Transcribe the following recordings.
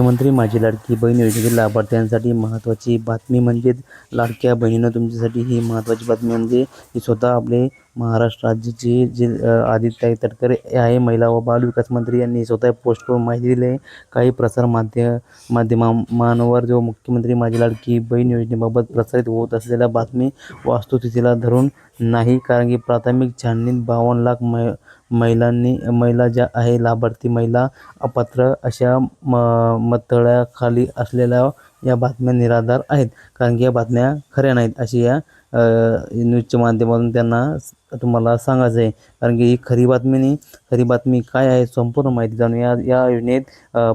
मुख्यमंत्री माझी लाडकी बहीण योजनेतील लाभार्थ्यांसाठी महत्त्वाची बातमी म्हणजे लाडक्या बहिणीनं तुमच्यासाठी ही महत्त्वाची बातमी म्हणजे की स्वतः आपले महाराष्ट्र राज्याचे जे आदित्य तटकरे आहे महिला व बाल विकास मंत्री यांनी स्वतः पोस्ट करून माहिती दिली आहे. काही प्रसार माध्य माध्यमांवर जो मुख्यमंत्री माझी लाडकी बहीण योजनेबाबत प्रसारित होत असलेल्या बातमी वास्तुस्थितीला धरून नाही कारण की प्राथमिक छाननीत बावन्न लाख मै महिलांनी महिला ज्या आहे लाभार्थी महिला अपात्र अशा म मतळ्याखाली असलेल्या या बातम्या निराधार आहेत. कारण की या बातम्या खऱ्या नाहीत अशी या न्यूजच्या माध्यमातून त्यांना तुम्हाला सांगायचं आहे कारण की ही खरी बातमी नाही. खरी बातमी काय आहे संपूर्ण माहिती जाणून या या योजनेत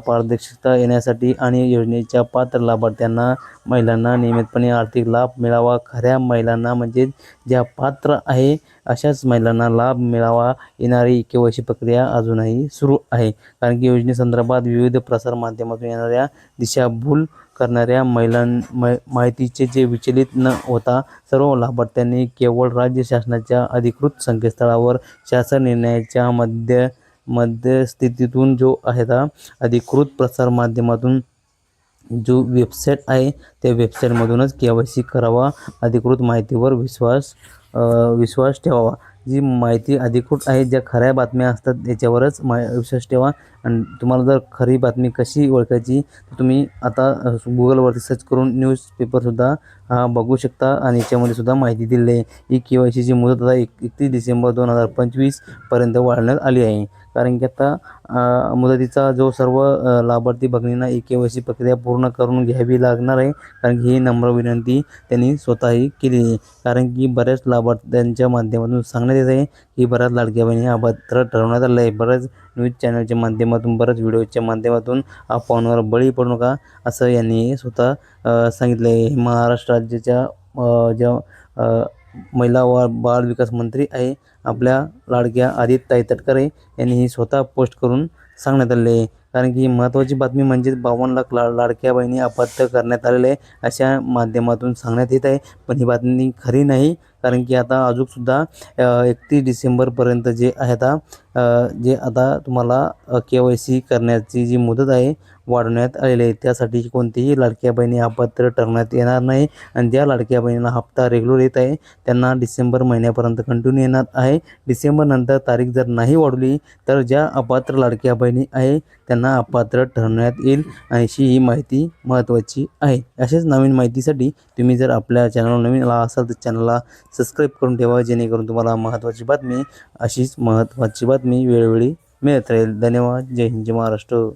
पारदर्शकता येण्यासाठी आणि योजनेच्या पात्र लाभार्थ्यांना महिलांना नियमितपणे आर्थिक लाभ मिळावा. खऱ्या महिलांना म्हणजे ज्या पात्र आहे अशाच महिलांना लाभ मिळावा येणारी केवायसी प्रक्रिया अजूनही सुरू आहे. कारण की योजनेसंदर्भात विविध प्रसारमाध्यमातून येणाऱ्या दिशाभूल करणाऱ्या महिलां मै माहितीचे जे विचलित न होता सर्व लाभार्थ्यांनी केवळ राज्य शासनाच्या अधिकृत संकेतस्थळावर शासन निर्णयाच्या मध्य मध्यस्थितीतून जो आहे त्या अधिकृत प्रसारमाध्यमातून जो वेबसाईट आहे त्या वेबसाईटमधूनच के वाय सी करावा अधिकृत माहितीवर विश्वास विश्वास ठेवावा. जी माहिती अधिकृत आहे ज्या खऱ्या बातम्या असतात त्याच्यावरच मा विश्वास ठेवा. आणि तुम्हाला जर खरी बातमी कशी ओळखायची तुम्ही आता गुगलवरती सर्च करून न्यूजपेपरसुद्धा हा बघू शकता. आणि याच्यामध्ये सुद्धा माहिती दिलेली आहे. ही के वाय सीची मुदत आता एक एकतीस डिसेंबर दोन हजार पंचवीसपर्यंत वाढण्यात आली आहे. कारण की आता मुदतीचा जो सर्व लाभार्थी भगिनींना ई के वाय सी प्रक्रिया पूर्ण करून घ्यावी लागणार आहे कारण की ही नम्र विनंती त्यांनी स्वतःही केली आहे. कारण की बऱ्याच लाभार्थ्यांच्या माध्यमातून सांगण्यात येत आहे की बऱ्याच लाडक्या बहिणी अभद्र ठरवण्यात आलं आहे. बऱ्याच न्यूज चॅनलच्या माध्यमातून बऱ्याच व्हिडिओच्या माध्यमातून अफवांवर बळी पडू नका असं यांनी स्वतः सांगितलं आहे महाराष्ट्र राज्याच्या ज्या महिला व बाल विकास मंत्री आहे. आपल्या लाडक्या आदित्यताई तटकरे यांनी ही स्वतः पोस्ट करून सांगण्यात आले. आहे कारण की महत्त्वाची बातमी म्हणजेच बावन्न लाख ला लाडक्या बहिणी अपात्र करण्यात आलेले आहे अशा माध्यमातून सांगण्यात येत आहे. पण ही बातमी खरी नाही. कारण की आता अजूनसुद्धा एकतीस डिसेंबरपर्यंत जे आहे आता जे आता तुम्हाला के वाय सी करण्याची जी मुदत आहे वाढवण्यात आलेली आहे त्यासाठी कोणतीही लाडक्या बहिणी अपात्र ठरवण्यात येणार नाही. आणि ज्या लाडक्या बहिणीला हप्ता रेग्युलर येत आहे त्यांना डिसेंबर महिन्यापर्यंत कंटिन्यू येणार आहे. डिसेंबरनंतर तारीख जर नाही वाढवली तर ज्या अपात्र लाडक्या बहिणी आहे त्यांना अपात्र ठरवण्यात येईल. अशी ही माहिती महत्त्वाची आहे. अशाच नवीन माहितीसाठी तुम्ही जर आपल्या चॅनलवर नवीन आला असाल तर चॅनलला सबस्क्राईब करून ठेवा जेणेकरून तुम्हाला महत्त्वाची बातमी अशीच महत्त्वाची बातमी वेळोवेळी मिळत राहील. धन्यवाद. जय हिंद जय महाराष्ट्र.